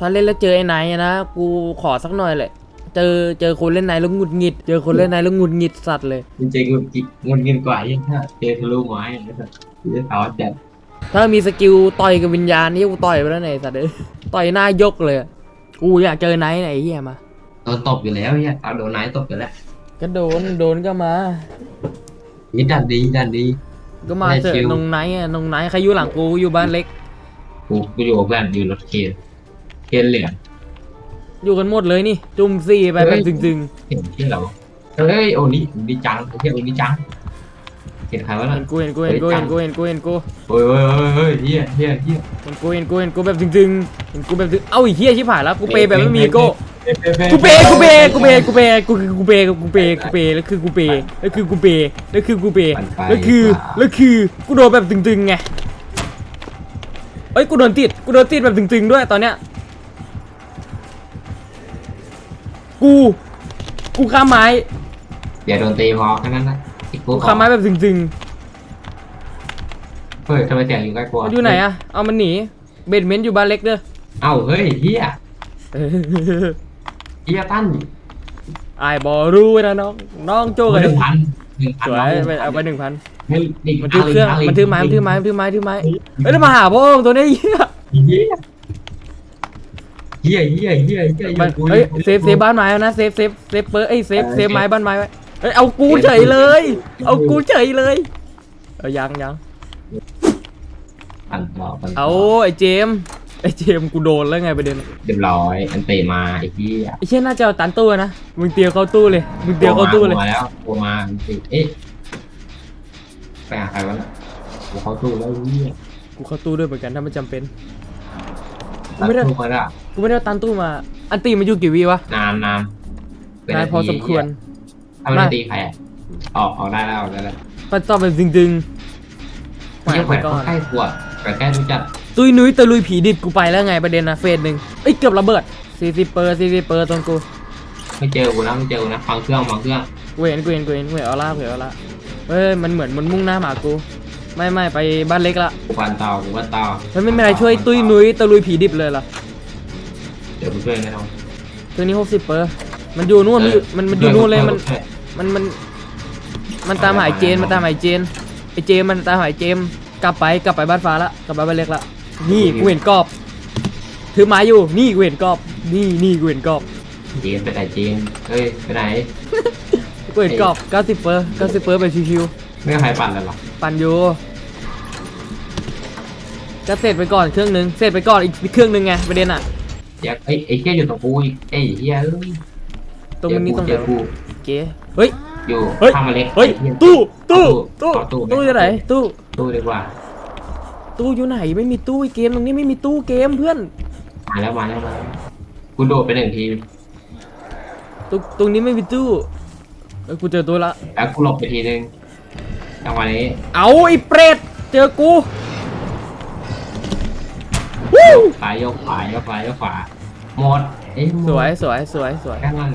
ถ้าเล่นแล้วเจอไอ้ไหนอะนะ กูขอสักหน่อยเลยเจอเจอคนเล่นไหนแล้วหงุดหงิด เจอคนเล่นไหนแล้วหงุดหงิดสัตว์เลย จริงๆงุนกิงุนกินกว่ายิ่งถ้าเจอทะลุไม้อย่างเงี้ยจะสาวจัดถ้ามีสกิลต่อยกับวิญญาณนี่กูต่อยไปแล้วไหนยไอ้สัตว์เอ้ยต่อยหน้ายกเลยอะกูอยากเจอไหนไหนไอ้เหี้ยมาโดนตบอยู่แล้วเนี่ยเอาโดนไนท์ตบอยู่แล้วก็โดนโดนก็มานี่ดันดีดันดี ก็มาเถไม่ชิวอะนงไหนอะนงไหนใครอยู่หลังกูกูอยู่บ้านเล็ก กูกูอยู่กับเพื่อนอยู่รถเคน เคนเหลืองอยู่กันหมดเลยนี่ จุ่มซี่ไปแบบจึงเห็นที่เราเฮ้ยโอนี่โอนี่จังไอ้เหี้ยโอนี่จังเห็นใครวะๆน่ะเห็นกูเห็นกูเห็นกูเห็นกูเห็นกูเห็นกูโอ้ยโอ้ยโอ้ยเฮ้ยเฮียเฮียเฮียเห็นกูเห็นกูเห็นกูแบบจึงๆเห็นกูแบบจึงเอ้าไอ้เหี้ยชิบหายแล้วกูเปย์แบบไม่มีโก้กูเปย์กูเปย์กูเปย์กูเปย์กูคือกูเปย์กูเปย์กูเปย์แล้วคือกูเปย์แล้วคือกูเปย์แล้วคือกูเปย์แล้วคือแล้วคือกูโดนแบบตึงๆไงเอ้ยกูโดนติดกูโดนติดแบบตึงๆด้วยตอนเนี้ย กู กูข้ามไม้ อย่าโดนตีพอแค่นั้นนะอีกกูข้ามไม้แบบตึงเฮ้ยทำไมเสียงอยู่ใกล้กๆว่ามันอยู่ไหนอะเอามันหนี เบดเมนต์อยู่บ้านเล็กเด้อ เอ้าเฮ้ยเฮียเออเฮียตั้นไอ้บอรู้นะน้อง น้องโจ้กันหนึ่งพันหนึ่งพันสวยไปเอาไปหนึ่งพันเฮ้ยนี่มันถือเครื่อง มันถือไม้ มันถือไม้ มันถือไม้ ถือไม้ เอ้ยแล้วมาหาพ่อมึงตัวนี้เหี้ย เฮียเฮียเฮียเฮียเฮียมันกูเฮ้ยเซฟเซฟบ้านไม้แล้วนะเซฟเซฟเซฟเปอร์เอ้ยเซฟเซฟไม้บ้านไม้ไว้เฮ้ยเอากูเฉยเลย เอากูเฉยเลยเอายังยังปั่นต่อปั่นต่เอาไอ้เจมส์ไอ้เจมส์กูโดนแล้วไงประเด็นเรียบร้อยอันเตะมาไอ้เฮียไอ้เช่นน่าจะเอาตันตู้นะมึงเตียวเข้าตู้เลยมึงเตียวเข้าตู้เลยมาแล้วโทรมาจริงเอ๊ะไปหาใครวะน่ะกูเข้าตู้แล้วเฮียกูเข้าตู้ด้วยเหมือนกันถ้ามันจำเป็น กูตัดไม่ได้ตู้มาแล้วกูไม่ได้เอาตันตู้มา อันตีมันอยู่กี่วิวะนานนานเป็นานพอสมควร ถ้าไม่ได้ตีใครอะออกออกได้แล้วออกได้แล้วปัดต่อแบบดึงๆเฮียแขวนก่อนใกล้กว่าแขวนใกล้รู้จักตุยนุ้ยตะลุยผีดิบกูไปแล้วไงประเด็นนะเฟสหนึ่งเอ้ยเกือบระเบิด40เปอร์40เปอร์ตรงกูไม่เจอกูนะไม่เจอกูนะฟังเครื่องฟังเครื่องกูเห็นกูเห็นกูเห็นกูเห็นออร่ากูเห็นออร่าเฮ้ยมันเหมือนมันมุ่งหน้ามาหากู ไม่ไม่ไปบ้านเล็กละกูปันเตากูปันเตามันไม่มีอะไรช่วยตุยนุ้ยตะลุยผีดิบเลยเหรอเดี๋ยวกูช่วยแน่นอนตัวนี้60เปอร์มันอยู่นู่นมันอยู่มันมันอยู่นู่นเลยมันมันมัน มันตามหาไอ้เจนมันตามหาไอ้เจนไอ้เจมมันตามหาไอ้เจมกลับไปกลับไปบ้านฟ้าละกลับไปบ้านเล็กละนี่กูเห็นกรอบถือไม้อยู่นี่กูเห็นกรอบ นี่นี่กูเห็นกรอบจีนไปไหนจีนเฮ้ยไปไหนกูเห็นกรอบ90เปอร์90เปอร์ไปชิวๆ ไม่มีใครปั่นเลยเหรอปั่นอยู่จะเสร็จไปก่อนเครื่องหนึงเสร็จไปก่อนอีกเครื่องหนึงไงประเด็นอะเดี๋ยวไอ้ไอ้เฮียอยู่ตรงกูอีกไอ้เฮียเอ้ยตรงนี้ตรงไหนเจอกูเก๋เฮ้ยอยู่เฮ้ยข้างมาเล็กเฮ้ยไอ้หี้ตู้ตู้เอาตู้เอาตู้ตู้อยู่ไหนตู้ตู้ดีกว่า ตู้อยู่ไหนไม่มีตู้ไอ้เกมตรงนี้ไม่มีตู้เกมเพื่อนมาแล้วมาแล้วมาแล้วกูโดดไปหนึ่งทีตรงตรงนี้ไม่มีตู้เอ้ยกูเจอตัวละแล้วกูหลบไปทีนึง จังหวะนี้เอาไอ้เปรตเจอกูวู้ซ้ายยกขวายกขวายกขวาหมดเอ้ยหมดสวยสวยสวยสวยแค่นั้น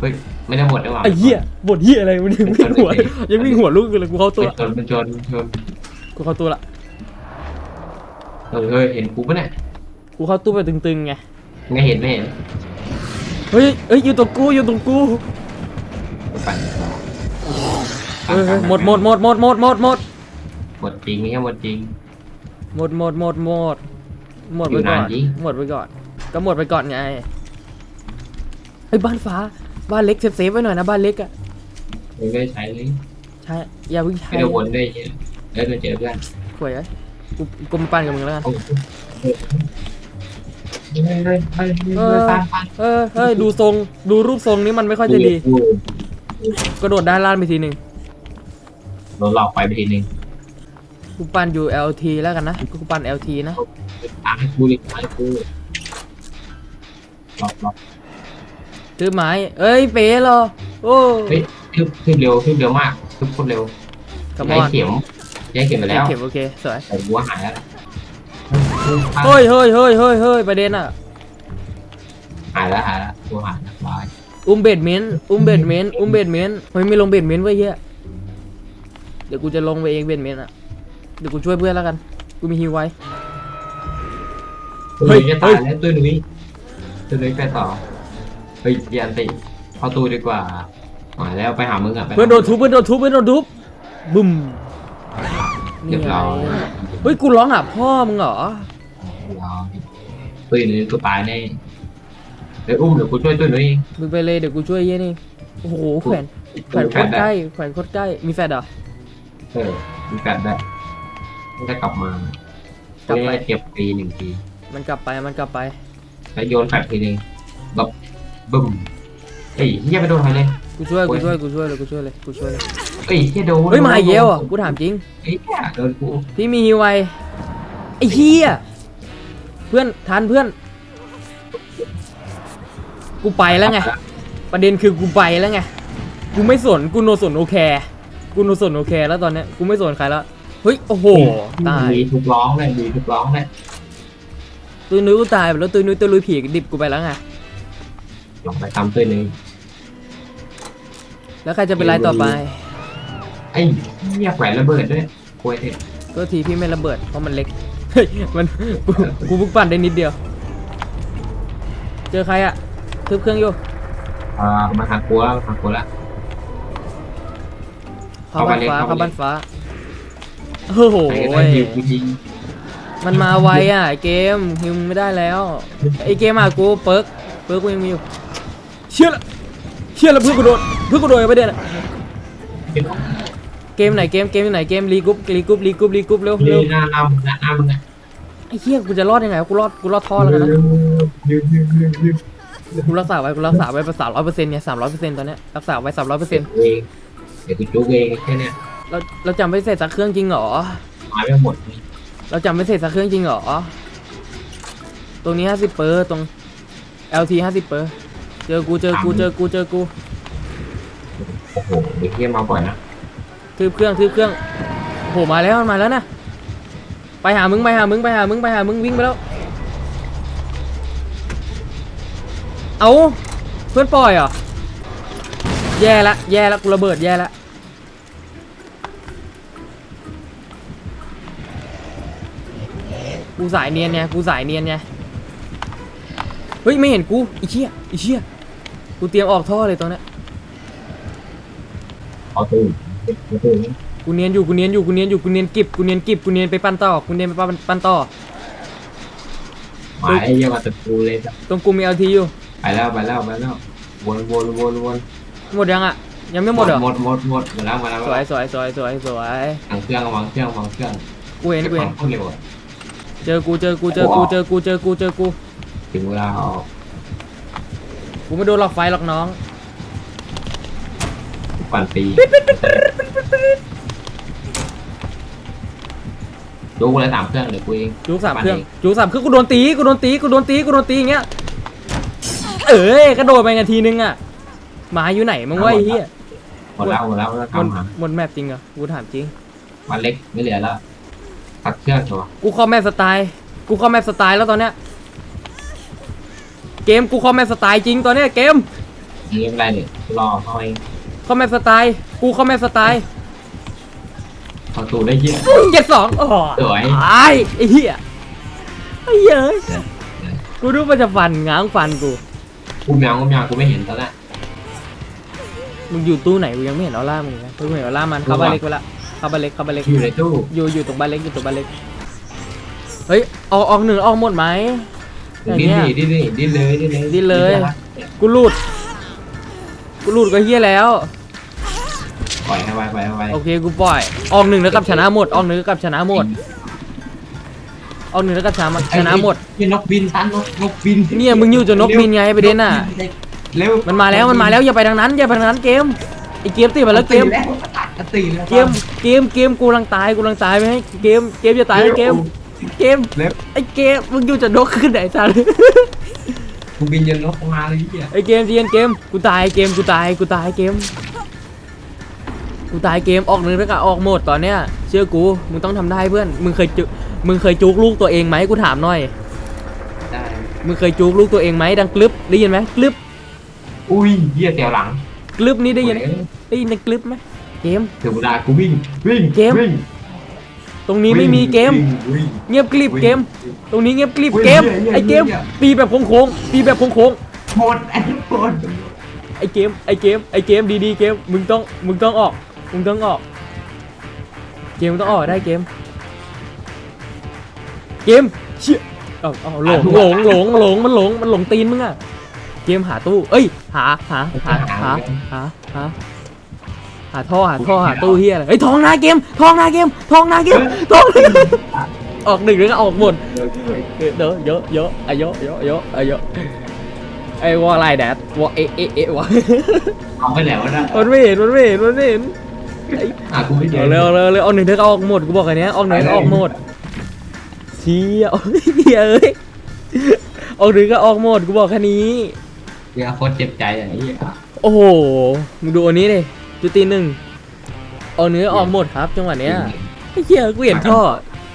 เฮ้ยไม่ได้หมดได้หว่าไอ้เหี้ยบทเหี้ยอะไรมันยังวิ่งหัวยังวิ่งหัวลูกอยู่เลยกูเข้าตัวเป็นชนเป็นชนเป็นชนกูเข้าตัวละเฮ้ยเฮ้ยเห็นกูปะเนี่ยกูเข้าตู้แบบตึงๆไงไม่เห็นไม่เห็นเฮ้ยเฮ้ยอยู่ตรงกูอยู่ตรงกูกูปั่น เฮ้ยเฮ้ยหมดหมดหมดหมดหมดหมดหมดหมดจริงนี่หมดจริง หมดหมดหมดหมดหมดไปอยู่ก่อนนานจริง หมดไปก่อน ก็หมดไปก่อนไงเฮ้ยบ้านฟ้าบ้านเล็กเซฟเซฟไว้หน่อยนะบ้านเล็กอะไม่ได้ใช้เลยใช่อย่าเพิ่งใช้ไม่ได้วนด้วยเหี้ยเอ้ยมาเจอเพื่อนข่วยไอ้กูกูมาปั่นกับมึงแล้วกันเอาเฮ้ยเฮ้ยเฮ้ยเฮ้ยปั้นปั้นเออเฮ้ยดูทรงดูรูปทรงนี้มันไม่ค่อยจะดีกูกระโดดด้านล่างไปทีหนึ่ง โดนหลอกไปไปทีนึงกูปั่นอยู่ LT แล้วกันนะกูปั่น LT นะตามให้กูเลยตามให้กูหลอกหลอกถือไม้เอ้ยเป๋เหรอโอ้เฮ้ยทึบทึบเร็วทึบเร็วมากทึบโคตรเร็วกระมย้าอยนเข็มย้ายเข็มไปแล้วเข็มโอเคสวยแต่วัวหายแล้วเฮ้ยเฮ้ยเฮ้ยเฮ้ยเฮ้ยประเด็นอะหายแล้วหายแล้ววัวหายแล้วบายอุ้มเบดเมนต์อุ้มเบดเมนต์อุ้มเบดเมนต์เฮ้ยไม่ลงเบดเมนต์ไว้ยเฮีย เดี๋ยวกูจะลงไปเองเบดเมนต์อะเดี๋ยวกูช่วยเพื่อนแล้วกัน กูมีฮิวไว้เฮ้เฮ้ยยจะตายแล้วตัวหนุ่ยตัวนี้ไปต่อเฮ้ยเยียนติเข้าตู้ดีกว่ามาแล้วไปหามึงอะไปหาเพื่อนโดนทุบเพื่อนโดนทุบเพื่อนโดนทุบบึ้มเรียบร้อยเฮ้ยกูร้องหาพ่อมึงเหรอเรียบร้อยตุ้ยนี่กูตายแน่เดี๋ยวอุ้มเดี๋ยวกูช่วยตุ้ยหน่อยมึงไปเลยเดี๋ยวกูช่วยเยี่ยนี่โอ้โหแขวนแขวนโคตรใกล้แขวนโคตรใกล้มีแฟดเหรอ เออมีแฟดได้ไม่ได้กลับมากลับไป เก็บปีหนึ่งทีมันกลับไปมันกลับไป แล้วโยนแฟดทีนึงแบบบึ้มเฮ้ยเฮียไปโดนใครเลย กูช่วยโอ้กูยช่วยกูช่วยเลยกูช่วยเลยกูช่วยเลยเฮ้ยเฮียโดนเฮ้ยมาอีกแล้วอะกูถามจริง เฮ้ยโดนกูพี่มีฮิวไวไอ้เฮียเพื่อนทันเพื่อน กูไปแล้วไง ประเด็นคือกูไปแล้วไง กูไม่สนกูโนสนโอเค กูโนสนโอเคแล้วตอนเนี้ยกูไม่สนใครแล้วเฮ้ยโอ้โหตายมีทุกร้องเลยมีทุกร้องเลยตุยนุ้ยกูตายไปแล้วตุยนุ้ยตุยลุยผีดิบกูไปแล้วไงลองไปทำตุ้ยหนึ่งแล้วใครจะเป็นไรต่อไปไอ้เฮียแขวนระเบิดด้วยควยเด็ดก็ทีพี่ไม่ระเบิดเพราะมันเล็กเฮ้ยมันกูกูเพิ่งปั่นได้นิดเดียว เจอใครอะทึบเครื่องอยู่อ่ามาทางกูแล้วมาทางกูแล้ว เข้าบ้านฟ้าเข้าเข้าบ้าบ้านนฟ้าโอ้โหไอ้ได้ยิวกูยิงมันมาไวอะเกมฮิวไม่ได้แล้วไอเกมอะกูเปิร์กเปิร์กกูยังมีอยู่เชี่ยละเชี่ยละเพื่อนกูโดนเพื่อนกูโดนไปเด็นอะเกมไหนเกมเกมไหนเกมรีกรุ๊ปรีกรุ๊ปรีกรุ๊ปรีกรุ๊ปเร็วยืเร็วนหน้าเราหน้าหน้ามึงอะไอ้เหี้ยกูจะรอดยังไงวะกูรอดกูรอดท่อแล้วกันนะยืนยืนยืนยืนกูรักษาไว้กูรักษาไว้สามร้อยเปอร์เซ็นต์เนี่ยสามร้อยเปอร์เซ็นต์ตอนเนี้ยรักษาไว้สามร้อยเปอร์เซ็นต์เองเดี๋ยวกูจุกเองแค่เนี้ยเราเราจำไม่เสร็จสักเครื่องจริงเหรอมาไม่หมดเราจำไม่เสร็จสักเครื่องจริงเหรอ ตรงนี้ห้าสิบเปอร์ตรง LT ห้าสิบเปอร์เจอกูเจอกูเจอกูเจอกูโอ้โหเด็กเที่ยมาบ่อยนะทืบเครื่องทืบเครื่องโหมาแล้วมันมาแล้วนะไปหามึงไปหามึงไปหามึงไปหามึงวิ่งไปแล้ว เอาเพื่อนปล่อยเหรอแย่ละแย่ละกูระเบิดแย่ละ กูสายเนียนไงกูสายเนียนไงเฮ้ยไม่เห็นกูอีเชี่ยอีเชี่ยกูเตรียมออกท่อเลยตอนเนี้ยเอาตู้เอาตู้นี้กูเนียนอยู่กูเนียนอยู่กูเนียนอยู่กูเนียนกิบกูเนียนกิบกูเนียนไปปั้นต่อกูเนียนไปปั้นปั้นต่อมาไอ้เหี้ยมาตะกูเลยจ้ะตรงกูมีเอลทีอยู่ไปแล้วไปแล้วไปแล้ววนวนวนวนหมดยังอะยังไม่หมดเหรอหมดหมดหมดหมดแล้วมาแล้วสวยสวยสวยสวยสวยวางเครื่องวางเครื่องวางเครื่องกูเห็นกูเห็นก็บของโคตรเร็วอะ เจอกูเจอกูเจอกูเจอกูเจอกูเจอกูถึงเวลาเอากูไม่โดนหลอกไฟหรอกน้องปั่นปีดูกูเลยสามเครื่องเดี๋ยวกูเองจูสามเครื่องจูสามเครื่องกูโดนตีกูโดนตีกูโดนตีกูโดนตีอย่างเงี้ยเอ้ยกระโดดไปนาทีนึงอะหมาอยู่ไหนมึงวะไอ้เหี้ยหมดแล้วหมดแล้วแล้วหมดทำหาหมดแมปจริงเหรอกูถามจริงมันเล็กไม่เหลือแล้ว ตัดเครื่องตัวกูคอมแมปสไตล์ กูคอมแมปสไตล์แล้วตอนเนี้ย เกมกูคอมแมปสไตล์จริงตอนเนี้ยเกมนี่ไม่เป็นไรเนี่ยรอเขาเองคอมแมปสไตล์ กูคอมแมปสไตล์เขาตูได้เยี่ยมเจ็ดสองโอ้โหสวยตายไอ้เหี้ยไอ้เหี้ยเอ้ยกูรู้มันจะฟันง้างฟันกูกูแมวกูแมวกูไม่เห็นตอนแรกมึงอยู่ตู้ไหนกูยังไม่เห็นออร่ามึงเลยนะกูไม่เห็นออร่ามันเข้าบ้านเล็กไปละ เข้าบ้านเล็กเข้าบ้านเล็กอยู่ในตู้อยู่อยู่ตรงบ้านเล็กอยู่ตรงบ้านเล็กเฮ้ยออกออกหนึ่งออกหมดไหมอย่างดิ้นเงี้ย ดิดิ้นดิดิ้นเลยดิ้นเลยดิ้นเลย กูรูดกูรูดก็เฮี้ยแล้ว ปล่อยให้ไวปล่อยให้ไวโอเคกูปล่อยออกหนึ่งแล้วกับชนะหมดออกหนึ่งแล้วกับชนะหมดออกหนึ่งแล้วกับชนะชนะหมด นี่นกบินตันนกนกบินเนี่ยมึงอยู่จนนกบินไงประเด็นน่ะ เร็วมันมาแล้วมันมาแล้วอย่าไปทางนั้นอย่าไปทางนั้นเกมไอเกมตีมาแล้วเกม แล้วตัดตีแล้วเกมเกมเกมกูกำลังตายกูกำลังตายไปให้เกมเกมจะตายนะเกมเกมเร็วไอเกมมึงอยู่จะนกขึ้นไหนสันกูบินยันนกมาเลยพี่ไอเกมเจียนเกมกูตายเกมกูตายกูตายเกมกูตายเกมออกหนึ่งแล้วก็ออกหมดตอนเนี้ยเชื่อกูมึงต้องทำได้เพื่อนมึงเคยจุมึงเคยจุกลูกตัวเองไหมกูถามหน่อยได้มึงเคยจุกลูกตัวเองไหมดังกลึบได้ยินไหมกลึบอุ้ยเหี้ยเตียวหลังกลึบนี่ได้ยินได้ยินดังกลึบไหม เกมถึงเวลากูวิ่งวิ่งเกม วิ่งตรงนี้ไม่มีเกม วิ่งเงียบกริบเกม ตรงนี้เงียบกริบอุ้ยเกมเหี้ยไอเกมเหี้ยตีแบบโค้งๆตีแบบโค้งหมดไอ้หมดๆไอเกมไอเกมไอเกมดีๆเกมมึงต้องมึงต้องออกมึงต้องออก เกมมึงต้องออกได้เกม เกมเชี่ยเอาเอาหลงหลงหลงหลงมันหลงมันหลงตีนมึงอะเกมหาตู้ เอ้ย หาหาหาหาหาหา หาท่อหาท่อหาตู้เฮียอะไรเฮ้ยทองนาเกมทองนาเกมทองนาเกมทองนาเกมออกหนึ่งแล้วก็ออกหมดเด้อเยอะเยอะอะเยอะเยอะเยอะอะเยอะไอ้วอลไลแดดวอเอะเอะเอะวะเอาไปแล้วนะมันไม่เห็นมันไม่เห็นมันไม่เห็นหากูไม่เจอเอาเร็วเร็วเร็วเอาหนึ่งเธอก็ออกหมดกูบอกอันเนี้ยออกหนึ่งก็ออกหมดเชี่ยโอ้ยเหี้ยเอ้ยออกหนึ่งก็ออกหมดกูบอกแค่นี้เดี๋ยวโคตรเจ็บใจอย่างนี้อะโอ้โหมึงดูอันนี้ดิ จุดตีหนึ่งออกหนึ่งก็ออกหมดครับจังหวะเนี้ยไอ้เหี้ยกูเห็นท่อ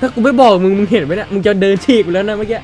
ถ้ากูไม่บอกมึงมึงเห็นไหมเนี่ยมึงจะเดินฉีกไปแล้วนะเมื่อกี้